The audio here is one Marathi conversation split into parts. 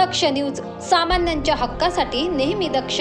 दक्ष न्यूज सामान्यांच्या हक्कासाठी नेहमी दक्ष.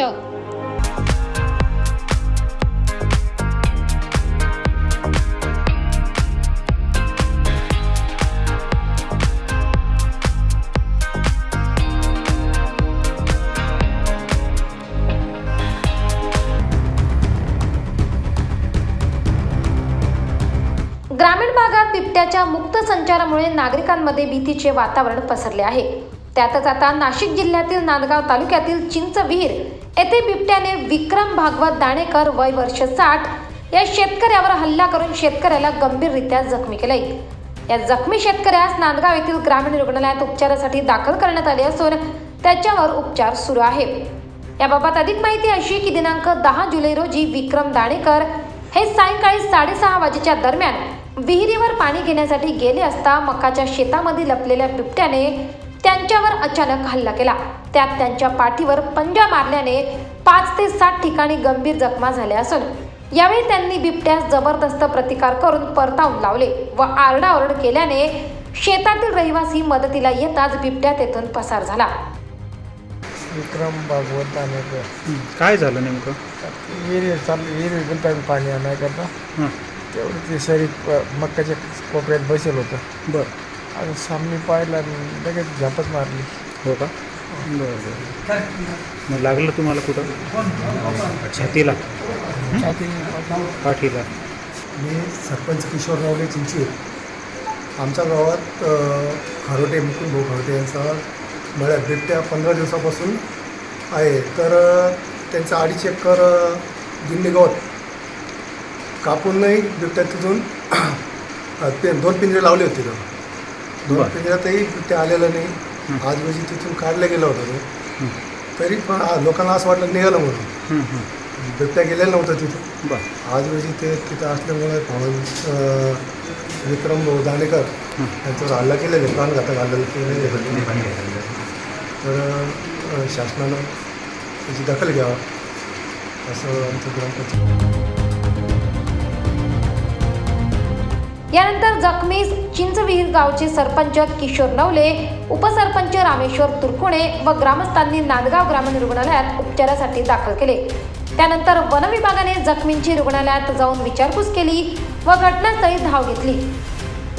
ग्रामीण भागात बिबट्याच्या मुक्त संचारामुळे नागरिकांमध्ये भीतीचे वातावरण पसरले आहे. त्यातच आता नाशिक जिल्ह्यातील नांदगाव तालुक्यातील चिंचविहीर येथे बिबट्याने विक्रम भागवत दाणेकर वय वर्ष साठ या शेतकऱ्यावर हल्ला करून शेतकऱ्याला गंभीररित्या जखमी केले या जखमी शेतकऱ्यास नांदगाव येथील ग्रामीण रुग्णालयात उपचारासाठी दाखल करण्यात आले असून त्याच्यावर उपचार सुरू आहे याबाबत अधिक माहिती अशी की दिनांक दहा जुलै रोजी विक्रम दाणेकर हे सायंकाळी साडेसहा वाजेच्या दरम्यान विहिरीवर पाणी घेण्यासाठी गेले असता मकाच्या शेतामध्ये लपलेल्या बिबट्याने त्यांच्यावर अचानक हल्ला केला. त्यात त्यांच्या पाठीवर पंजा मारल्याने पाच ते सात ठिकाणी गंभीर जखमा झाल्या असून यावेळी त्यांनी बिबट्यास जबरदस्त प्रतिकार करून परतावून लावले व आरडाओरड केल्याने शेतातील रहिवासी मदतीला येताच बिबट्या तेथून पसार झाला. विक्रम भागवत. काय झालं नेमकं? विहिरी विहिरी पाणी आणायकरता हां. तेवढं ते शरीर मक्काच्या कोपऱ्यात बसेल होतं. बरं. आणि सामने पाहिला आणि लगेच झापच मारली. हो का? बरं. बरं मग लागलं तुम्हाला कुठं? छातीला. पाठीला. मी सरपंच किशोर रावले चिंचवीर आमच्या गावात खरोटे मुकुंद भाऊ खरोटे यांचा मळ्यात बिबट्या पंधरा दिवसापासून आहे. तर त्यांचं अडीच एकर गिन्नी गवत कापूनही बिबट्या तिथून दोन पिंजरे लावले होते. तिथं दोन. पिंजऱ्यातही बिबट्या आलेलं नाही. आज रोजी तिथून काढलं गेलं होतं ते. तरी पण लोकांना असं वाटलं निघालं म्हणून. बिबट्या गेलेलं नव्हतं तिथं आज रोजी ते तिथं असल्यामुळे अ, विक्रम भाऊ दाणेकर. यांच्यावर हल्ला केलेले प्राणघातक हल्ला केलेले तर शासनानं त्याची दखल घ्यावा असं आमचं ग्रामपंचायत यानंतर जखमीस चिंचविहीर गावचे सरपंच किशोर नवले उपसरपंच रामेश्वर तुरकुणे व ग्रामस्थांनी नांदगाव ग्रामीण रुग्णालयात उपचारासाठी दाखल केले. त्यानंतर वनविभागाने जखमींची रुग्णालयात जाऊन विचारपूस केली व घटनास्थळी धाव घेतली.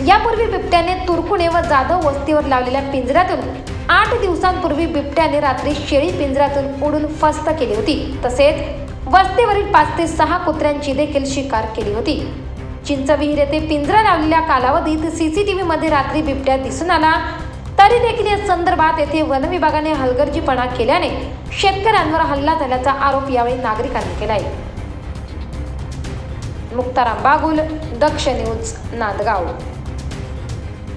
यापूर्वी बिबट्याने तुरकुणे व जाधव वस्तीवर लावलेल्या पिंजऱ्यातून आठ दिवसांपूर्वी बिबट्याने रात्री शेळी पिंजऱ्यातून उडून फस्त केली होती. तसेच वस्तीवरील पाच ते सहा कुत्र्यांची देखील शिकार केली होती. चिंचविहीर येथे पिंजरा लावलेल्या कालावधीत सीसीटीव्ही मध्ये रात्री बिबट्या दिसून आला. तरी देखील या संदर्भात येथे वन विभागाने हलगर्जीपणा केल्याने शेतकऱ्यांवर हल्ला झाल्याचा आरोप यावेळी नागरिकांनी केलाय. मुक्ताराम बागुल दक्ष न्यूज नांदगाव.